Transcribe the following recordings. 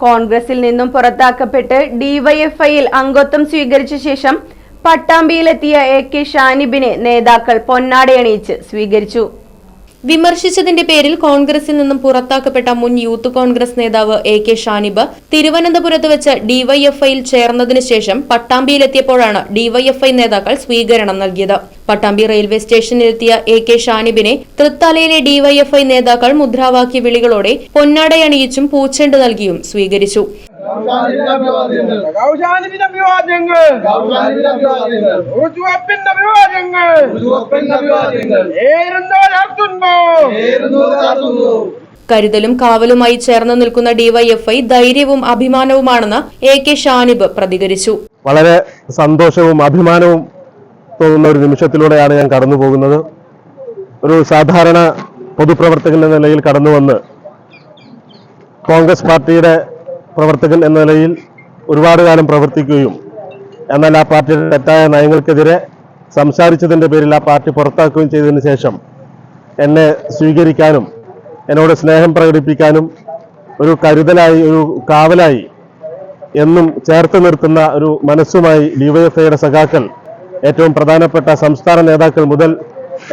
കോൺഗ്രസിൽ നിന്നും പുറത്താക്കപ്പെട്ട് ഡിവൈഎഫ്ഐയിൽ അംഗത്വം സ്വീകരിച്ച ശേഷം പട്ടാമ്പിയിലെത്തിയ എ കെ ഷാനിബിനെ നേതാക്കൾ പൊന്നാടയണിയിച്ച് സ്വീകരിച്ചു. വിമർശിച്ചതിന്റെ പേരിൽ കോൺഗ്രസിൽ നിന്നും പുറത്താക്കപ്പെട്ട മുൻ യൂത്ത് കോൺഗ്രസ് നേതാവ് എ കെ ഷാനിബ് തിരുവനന്തപുരത്ത് വെച്ച് ഡിവൈഎഫ്ഐയിൽ ചേർന്നതിനു ശേഷം പട്ടാമ്പിയിലെത്തിയപ്പോഴാണ് ഡിവൈഎഫ്ഐ നേതാക്കൾ സ്വീകരണം നൽകിയത്. പട്ടാമ്പി റെയിൽവേ സ്റ്റേഷനിലെത്തിയ എ കെ ഷാനിബിനെ തൃത്താലയിലെ ഡിവൈഎഫ്ഐ നേതാക്കൾ മുദ്രാവാക്യ വിളികളോടെ പൊന്നാടയണിയിച്ചും പൂച്ചെണ്ട് നൽകിയും സ്വീകരിച്ചു. അഭിവാദ്യങ്ങൾ. അഭിവാദ്യങ്ങൾ കരുതലും കാവലുമായി ചേർന്ന് നിൽക്കുന്ന ഡിവൈഎഫ്ഐ ധൈര്യവും അഭിമാനവുമാണെന്ന് എ കെ ഷാനിബ് പ്രതികരിച്ചു. വളരെ സന്തോഷവും അഭിമാനവും തോന്നുന്ന ഒരു നിമിഷത്തിലൂടെയാണ് ഞാൻ കടന്നു പോകുന്നത്. ഒരു സാധാരണ പൊതുപ്രവർത്തകൻ എന്ന നിലയിൽ കടന്നു വന്ന് കോൺഗ്രസ് പാർട്ടിയുടെ പ്രവർത്തകൻ എന്ന നിലയിൽ ഒരുപാട് കാലം പ്രവർത്തിക്കുകയും എന്നാൽ ആ പാർട്ടിയുടെ തെറ്റായ നയങ്ങൾക്കെതിരെ സംസാരിച്ചതിന്റെ പേരിൽ ആ പാർട്ടി പുറത്താക്കുകയും ചെയ്തതിന് ശേഷം എന്നെ സ്വീകരിക്കാനും എന്നോട് സ്നേഹം പ്രകടിപ്പിക്കാനും ഒരു കരുതലായി ഒരു കാവലായി എന്നും ചേർത്ത് നിർത്തുന്ന ഒരു മനസ്സുമായി ഡിവൈഎഫ്ഐയുടെ സഖാക്കൾ ഏറ്റവും പ്രധാനപ്പെട്ട സംസ്ഥാന നേതാക്കൾ മുതൽ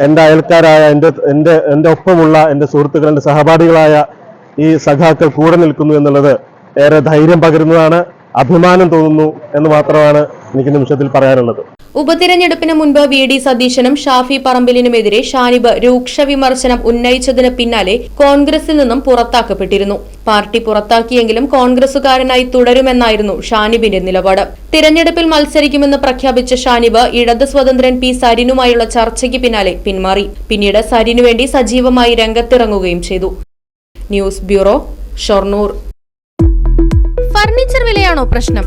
എന്റെ അയൽക്കാരായ എന്റെ എന്റെ എന്റെ ഒപ്പമുള്ള എന്റെ സുഹൃത്തുക്കൾ എന്റെ സഹപാഠികളായ ഈ സഖാക്കൾ കൂടെ നിൽക്കുന്നു എന്നുള്ളത് ഏറെ ധൈര്യം പകരുന്നതാണ് അഭിമാനം തോന്നുന്നു എന്ന് മാത്രമാണ് എനിക്ക് നിമിഷത്തിൽ പറയാനുള്ളത്. ഉപതിരഞ്ഞെടുപ്പിന് മുൻപ് വി ഡി സതീശനും ഷാഫി പറമ്പിലിനുമെതിരെ ഷാനിബ് രൂക്ഷ വിമർശനം ഉന്നയിച്ചതിന് പിന്നാലെ കോൺഗ്രസിൽ നിന്നും പുറത്താക്കപ്പെട്ടിരുന്നു. പാർട്ടി പുറത്താക്കിയെങ്കിലും കോൺഗ്രസുകാരനായി തുടരുമെന്നായിരുന്നു ഷാനിബിന്റെ നിലപാട്. തിരഞ്ഞെടുപ്പിൽ മത്സരിക്കുമെന്ന് പ്രഖ്യാപിച്ച ഷാനിബ് ഇടത് സ്വതന്ത്രൻ പി സരിനുമായുള്ള ചർച്ചയ്ക്ക് പിന്നാലെ പിന്മാറി. പിന്നീട് സരിനു വേണ്ടി സജീവമായി രംഗത്തിറങ്ങുകയും ചെയ്തു. News bureau Shoranur. ഫർണിച്ചർ വിലയാണോ പ്രശ്നം?